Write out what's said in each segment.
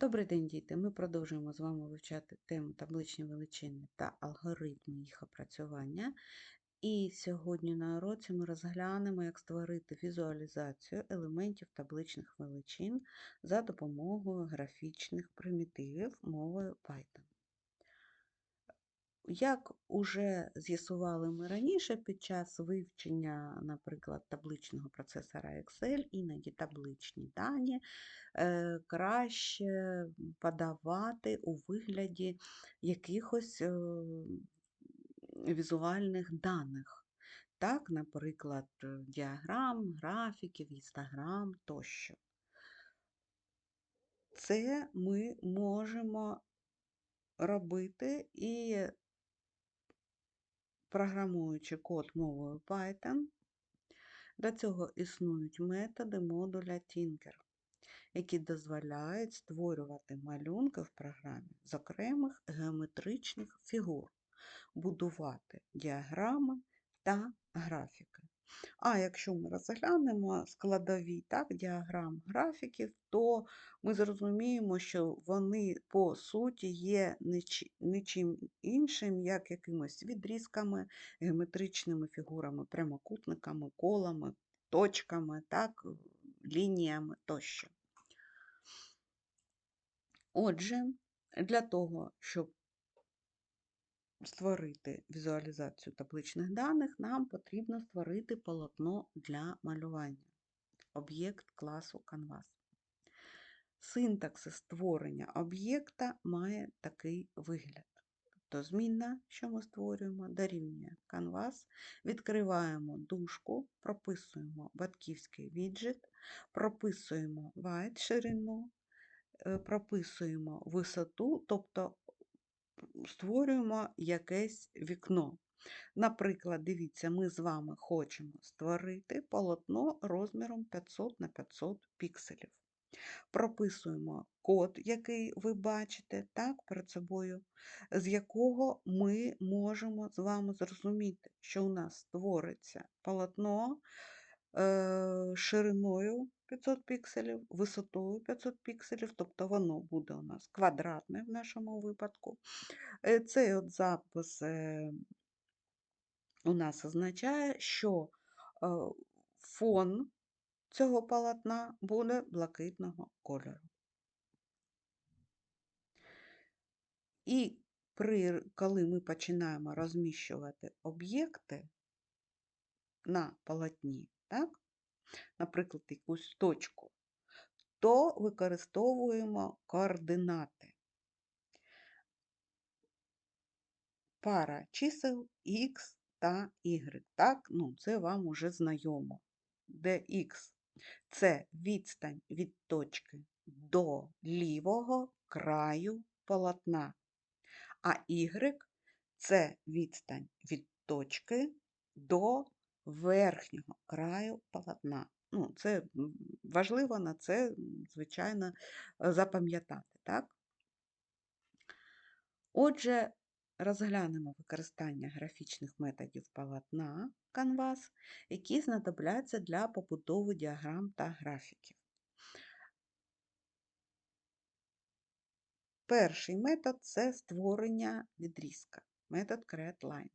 Добрий день, діти! Ми продовжуємо з вами вивчати тему табличні величини та алгоритми їх опрацювання. І сьогодні на уроці ми розглянемо, як створити візуалізацію елементів табличних величин за допомогою графічних примітивів мовою Python. Як уже з'ясували ми раніше під час вивчення, наприклад, табличного процесора Excel, іноді табличні дані е, краще подавати у вигляді якихось е, візуальних даних. Так, наприклад, діаграм, графіків, інстаграм тощо. Це ми можемо робити і програмуючи код мовою Python. Для цього існують методи модуля Tinker, які дозволяють створювати малюнки в програмі з окремих геометричних фігур, будувати діаграми та графіки. А якщо ми розглянемо складові так, діаграм графіків, то ми зрозуміємо, що вони по суті є нічим іншим, як якимось відрізками, геометричними фігурами, прямокутниками, колами, точками, так, лініями тощо. Отже, для того, щоб створити візуалізацію табличних даних, нам потрібно створити полотно для малювання, об'єкт класу Canvas. Синтаксис створення об'єкта має такий вигляд. Тобто змінна, що ми створюємо, дорівнює Canvas, відкриваємо дужку, прописуємо батьківський віджит, прописуємо white ширину, е, прописуємо висоту, тобто створюємо якесь вікно. Наприклад, дивіться, ми з вами хочемо створити полотно розміром 500 на 500 пікселів. Прописуємо код, який ви бачите так, перед собою, з якого ми можемо з вами зрозуміти, що у нас створиться полотно шириною 500 пікселів, висотою 500 пікселів, тобто воно буде у нас квадратне в нашому випадку. Е, цей от запис е, у нас означає, що фон цього полотна буде блакитного кольору. І при, коли ми починаємо розміщувати об'єкти на полотні, так, наприклад, якусь точку, то використовуємо координати. Пара чисел Х та Y. Так, ну, це вам уже знайомо. Де Х це відстань від точки до лівого краю полотна, а Y це відстань від точки до верхнього краю полотна. Ну, Це важливо на це, звичайно, запам'ятати. так? Отже, розглянемо використання графічних методів полотна Canvas, які знадобляться для побудови діаграм та графіків. Перший метод це створення відрізка, метод CreateLine.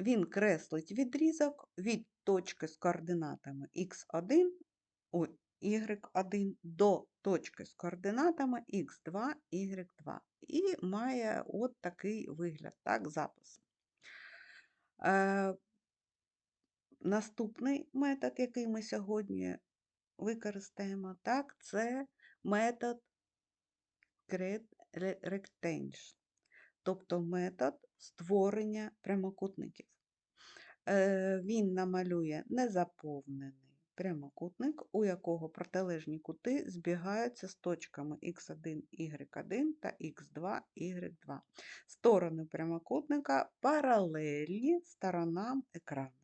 Він креслить відрізок від точки з координатами x1, ой, y1 до точки з координатами x2, y2. І має от такий вигляд, так, запис. Е, Наступний метод, який ми сьогодні використаємо, так, це метод create rectangles, тобто метод створення прямокутників. Е, він намалює незаповнений прямокутник, у якого протилежні кути збігаються з точками х1, y1 та х2, y2. Сторони прямокутника паралельні сторонам екрану.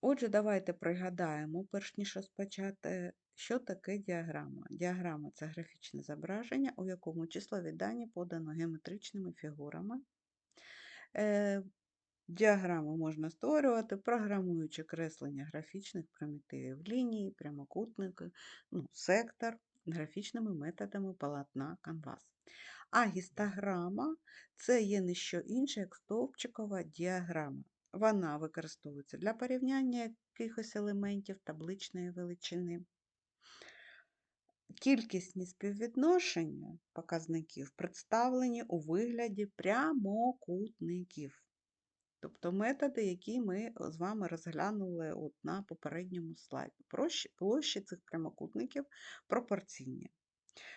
Отже, давайте пригадаємо, перш ніж розпочати, що таке діаграма. Діаграма це графічне зображення, у якому числові дані подано геометричними фігурами. Е, Діаграми можна створювати, програмуючи креслення графічних примітивів лінії, прямокутники, ну, сектор графічними методами полотна Canvas. А гістограма це є не що інше, як стовпчикова діаграма. Вона використовується для порівняння якихось елементів табличної величини. Кількісні співвідношення показників представлені у вигляді прямокутників. Тобто методи, які ми з вами розглянули от на попередньому слайді. Площі цих прямокутників пропорційні.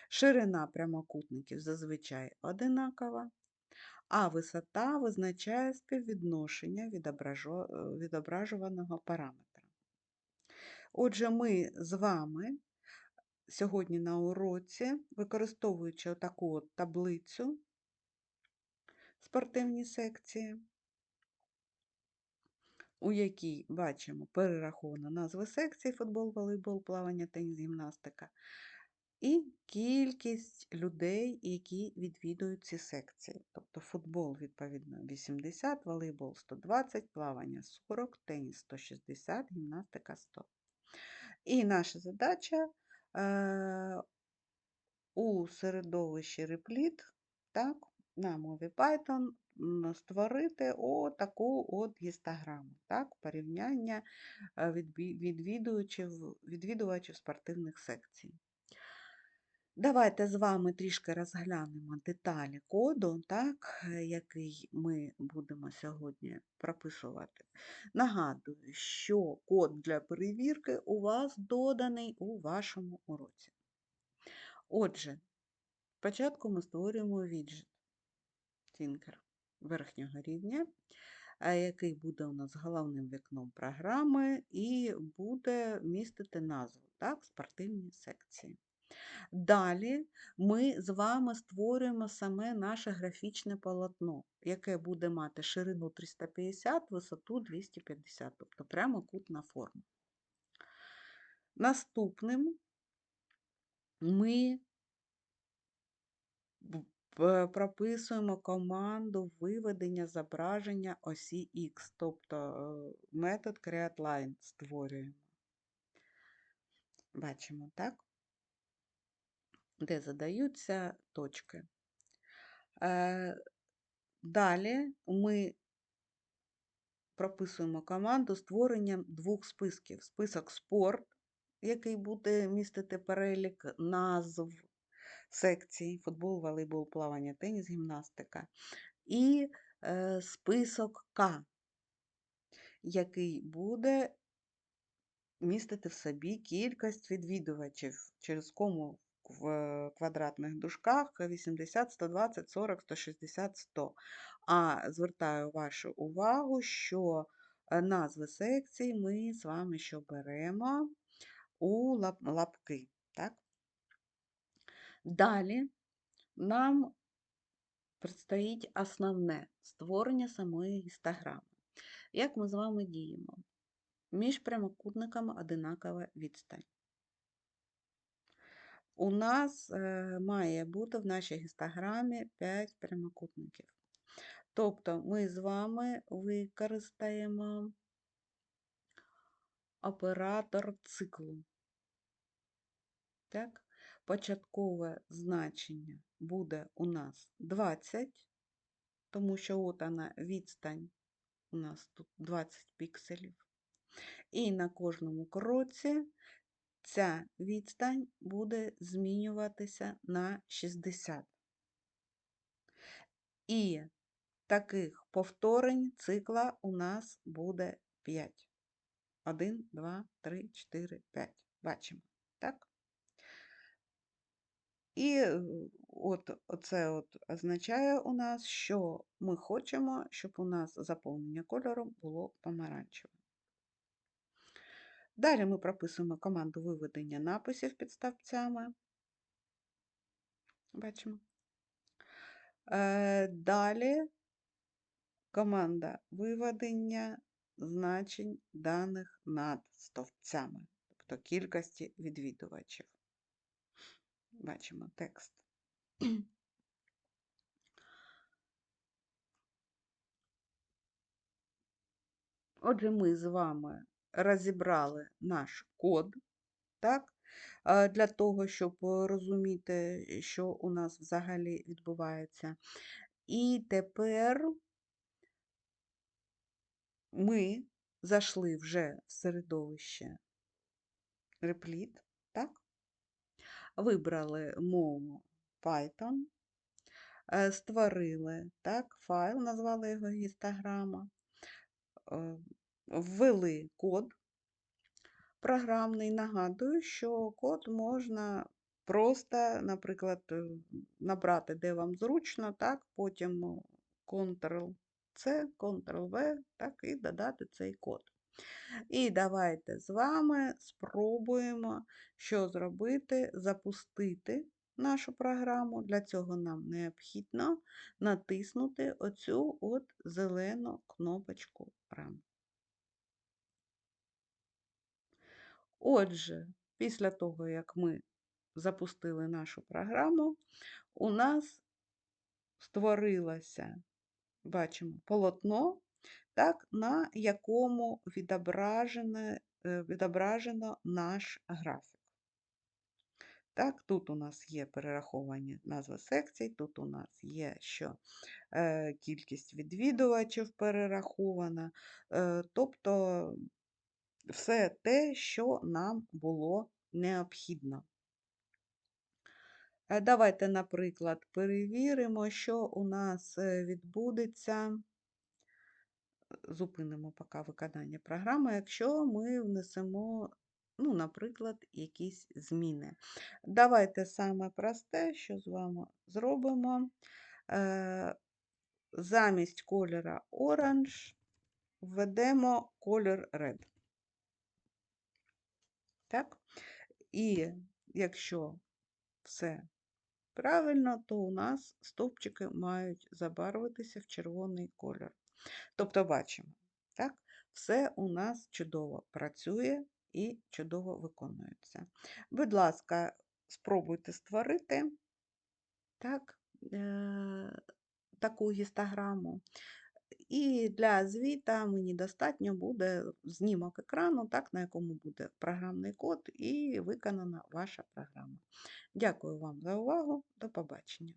Ширина прямокутників зазвичай одинакова, а висота визначає співвідношення відображуваного параметра. Отже, ми з вами сьогодні на уроці, використовуючи отаку от таблицю спортивні секції, у якій бачимо перераховано назви секцій футбол, волейбол, плавання, теніс, гімнастика, і кількість людей, які відвідують ці секції. Тобто футбол, відповідно, 80, волейбол 120, плавання 40, теніс 160, гімнастика 100. І наша задача е, у середовищі Replit, так, на мові Python створити отаку от гістограму, так, порівняння е, відвідувачів, відвідувачів спортивних секцій. Давайте з вами трішки розглянемо деталі коду, так, який ми будемо сьогодні прописувати. Нагадую, що код для перевірки у вас доданий у вашому уроці. Отже, спочатку ми створюємо віджит Tinker верхнього рівня, який буде у нас головним вікном програми, і буде містити назву так, спортивні секції. Далі ми з вами створюємо саме наше графічне полотно, яке буде мати ширину 350, висоту 250, тобто прямокутна форма. Наступним ми прописуємо команду виведення зображення осі X, тобто е, метод createLine створюємо. Бачимо, так? Де задаються точки. Е, далі ми прописуємо команду створенням двох списків: список спорт, який буде містити перелік назв секцій: футбол, волейбол, плавання, теніс, гімнастика, і е, список К, який буде містити в собі кількість відвідувачів, через кому в квадратних дужках 80, 120, 40, 160, 100. А звертаю вашу увагу, що е, назви секцій ми з вами що беремо у лапки. Так? Далі нам предстоїть основне створення самої гістограми. Як ми з вами діємо? Між прямокутниками одинакова відстань. У нас е, має бути в нашій гістограмі 5 прямокутників. Тобто ми з вами використаємо оператор циклу. Так? Початкове значення буде у нас 20, тому що от вона відстань, у нас тут 20 пікселів. І на кожному кроці ця відстань буде змінюватися на 60. І таких повторень цикла у нас буде 5. 1, 2, 3, 4, 5. Бачимо, так? І е, от це от означає у нас, що ми хочемо, щоб у нас заповнення кольором було помаранчеве. Далі ми прописуємо команду виведення написів під ставцями. Бачимо. Е, далі команда виведення значень даних над стовпцями, тобто кількості відвідувачів. Бачимо текст. Отже, ми з вами розібрали наш код, так? Е, Для того, щоб е, розуміти, що у нас взагалі відбувається. І тепер ми зайшли вже в середовище Replit, так? Вибрали мову Python, е, створили так, файл, назвали його гістограма, ввели код програмний. Нагадую, що код можна просто, наприклад, е, набрати, де вам зручно, так, потім Ctrl-C, Ctrl-V, так, і додати цей код. І давайте з вами спробуємо, що зробити, запустити нашу програму. Для цього нам необхідно натиснути оцю от зелену кнопочку Run. Отже, після того, як ми запустили нашу програму, у нас створилося, бачимо, полотно, так, на якому відображено, е, відображено наш графік. Так, Тут у нас є перераховані назви секцій, тут у нас є що е, кількість відвідувачів перерахована, е, тобто все те, що нам було необхідно. Е, Давайте, наприклад, перевіримо, що у нас е, відбудеться. Зупинимо поки виконання програми, якщо ми внесемо, ну, наприклад, якісь зміни. Давайте саме просте, що з вами зробимо. Е, Замість кольора Orange введемо колір Red. Так? І якщо все правильно, то у нас стовпчики мають забарвитися в червоний колір. Тобто, бачимо, так? все у нас чудово працює і чудово виконується. Будь ласка, спробуйте створити так, е таку гістограму. І для звіта мені достатньо буде знімок екрану, так, на якому буде програмний код, і виконана ваша програма. Дякую вам за увагу. До побачення.